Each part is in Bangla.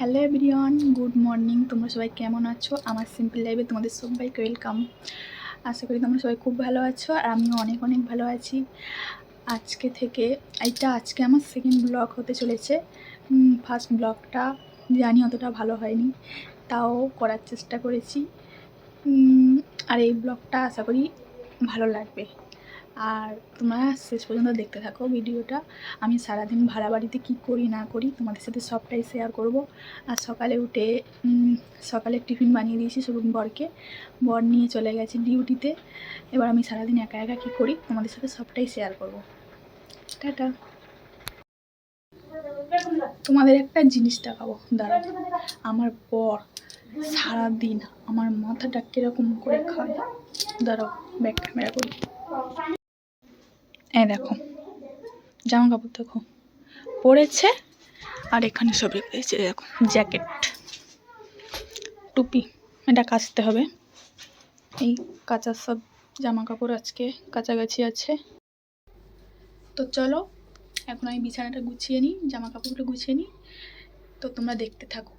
Hello everyone, good morning. তোমরা সবাই কেমন আছো? আমার সিম্পল লাইফে তোমাদের সবাইকে ওয়েলকাম। আশা করি তোমরা সবাই খুব ভালো আছো আর আমিও অনেক অনেক ভালো আছি। আজকে থেকে, এইটা আজকে আমার সেকেন্ড ব্লগ হতে চলেছে। ফার্স্ট ব্লগটা জানি অতটা ভালো হয়নি, তাও করার চেষ্টা করেছি। আর এই ব্লগটা আশা করি ভালো লাগবে। আর তোমরা শেষ পর্যন্ত দেখতে থাকো ভিডিওটা। আমি সারাদিন ভাড়া বাড়িতে কী করি, না করি, তোমাদের সাথে সবটাই শেয়ার করব। আর সকালে উঠে সকালে টিফিন বানিয়ে দিয়েছি শুরু বরকে। বর নিয়ে চলে গেছে ডিউটিতে। এবার আমি সারাদিন একা একা কী করি, তোমাদের সাথে সবটাই শেয়ার করব। টাটা। তোমাদের একটা জিনিস দেখাবো, দাঁড়াও। আমার বর সারাদিন আমার মাথাটা কীরকম করে খায়, দাঁড়াও ব্যাক ক্যামেরা করি। এই দেখো জামা কাপড় দেখো। পরেছে আর এখানে সব রেখেছে দেখো, জ্যাকেট। টুপি, এটা কাচতে হবে। এই কাচার সব জামা কাপড় আজকে কাছাকাছি আছে। তো চলো, এখন আমি বিছানাটা গুছিয়ে নিই জামা কাপড়গুলো গুছিয়ে নিই। তো তোমরা দেখতে থাকো।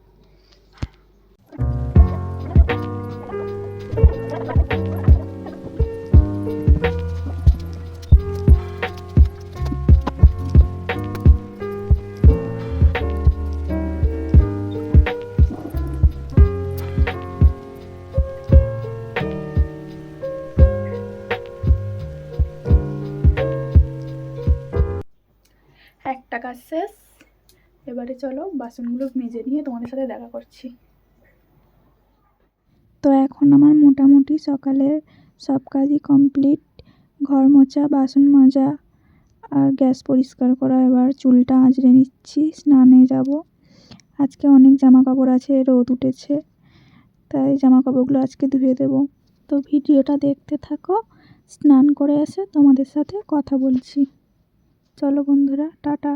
একটা কাজ শেষ। এবারে চলো বাসনগুলো মেজে নিয়ে তোমাদের সাথে দেখা করছি। তো এখন আমার মোটামুটি সকালের সব কাজই কমপ্লিট। ঘর মোছা, বাসন মাজা, আর গ্যাস পরিষ্কার করা। এবার চুলটা আঁচড়ে নিচ্ছি, স্নানে যাব। আজকে অনেক জামা কাপড় আছে, রোদ উঠেছে, তাই জামা কাপড়গুলো আজকে ধুয়ে দেব। তো ভিডিওটা দেখতে থাকো, স্নান করে এসে তোমাদের সাথে কথা বলছি। চলো বন্ধুরা, টাটা।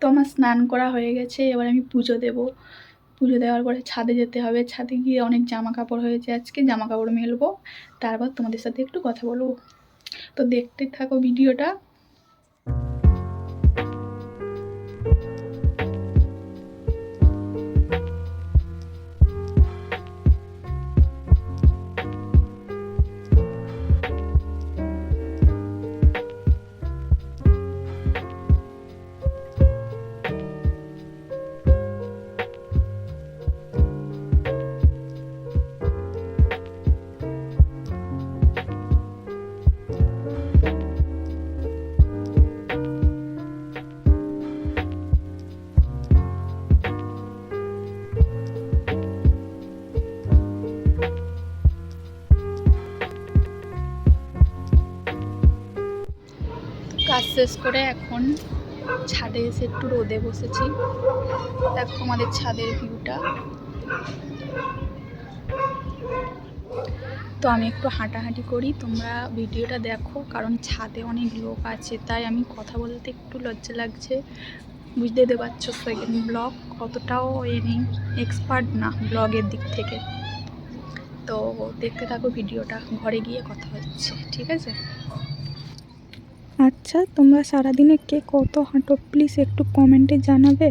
তো আমার স্নান করা হয়ে গেছে, এবার আমি পুজো দেব। পুজো দেওয়ার পরে ছাদে যেতে হবে, ছাদে গিয়ে অনেক জামা কাপড় হয়েছে আজকে জামা কাপড় মেলবো। তারপর তোমাদের সাথে একটু কথা বলব। তো দেখতে থাকো ভিডিওটা। কাজ শেষ করে এখন ছাদে এসে একটু রোদে বসেছি। দেখো আমাদের ছাদের ভিউটা তো আমি একটু হাঁটাহাঁটি করি, তোমরা ভিডিওটা দেখো, কারণ ছাদে অনেক লোক আছে, তাই আমি কথা বলতে একটু লজ্জা লাগছে। বুঝতে দিতে পারছ সেকেন্ড ব্লগ অতটাও এ নেই এক্সপার্ট না ব্লগের দিক থেকে। তো দেখতে থাকো ভিডিওটা, ঘরে গিয়ে কথা হচ্ছে, ঠিক আছে? আচ্ছা তোমরা সারাদিনে কে কত হাঁটো? প্লিজ একটু কমেন্টে জানাবে।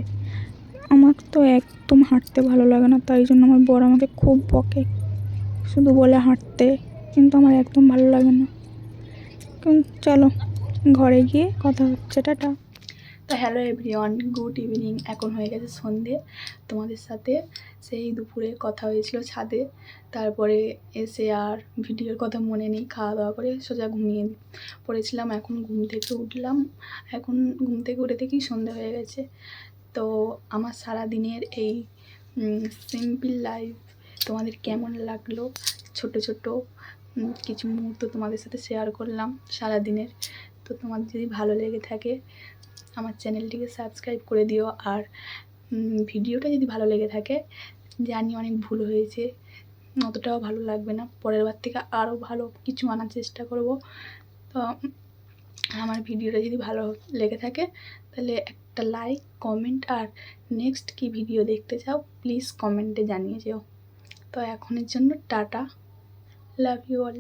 আমার তো একদম হাঁটতে ভালো লাগে না, তাই জন্য আমার বর আমাকে খুব বকে। শুধু বলে হাঁটতে, কিন্তু আমার একদম ভালো লাগে না। চলো, ঘরে গিয়ে কথা হচ্ছে, টাটা। তো হ্যালো এভরিওয়ান গুড ইভিনিং এখন হয়ে গেছে সন্ধে। তোমাদের সাথে সেই দুপুরে কথা হয়েছিল ছাদে। তারপরে এসে আর ভিডিওর কথা মনে নেই খাওয়া দাওয়া করে সোজা ঘুমিয়ে পড়েছিলাম। এখন ঘুম থেকে উঠলাম। এখন ঘুম থেকে উঠে থেকেই সন্ধে হয়ে গেছে। তো আমার সারা দিনের এই সিম্পল লাইফ তোমাদের কেমন লাগল? ছোট ছোট কিছু মুহূর্ত তোমাদের সাথে শেয়ার করলাম সারা দিনের তো তোমাদের যদি ভালো লেগে থাকে আমার চ্যানেলটিকে সাবস্ক্রাইব করে দিও। আর ভিডিওটা যদি ভালো লেগে থাকে, জানি অনেক ভুল হয়েছে, অতটাও ভালো লাগবে না। পরের বার থেকে আরও ভালো কিছু আনার চেষ্টা করব। তো, আমার ভিডিওটা যদি ভালো লেগে থাকে, তাহলে একটা লাইক কমেন্ট আর নেক্সট কি ভিডিও দেখতে চাও প্লিজ কমেন্টে জানিয়ে যেও। তো, এখনের জন্য টাটা। Love you all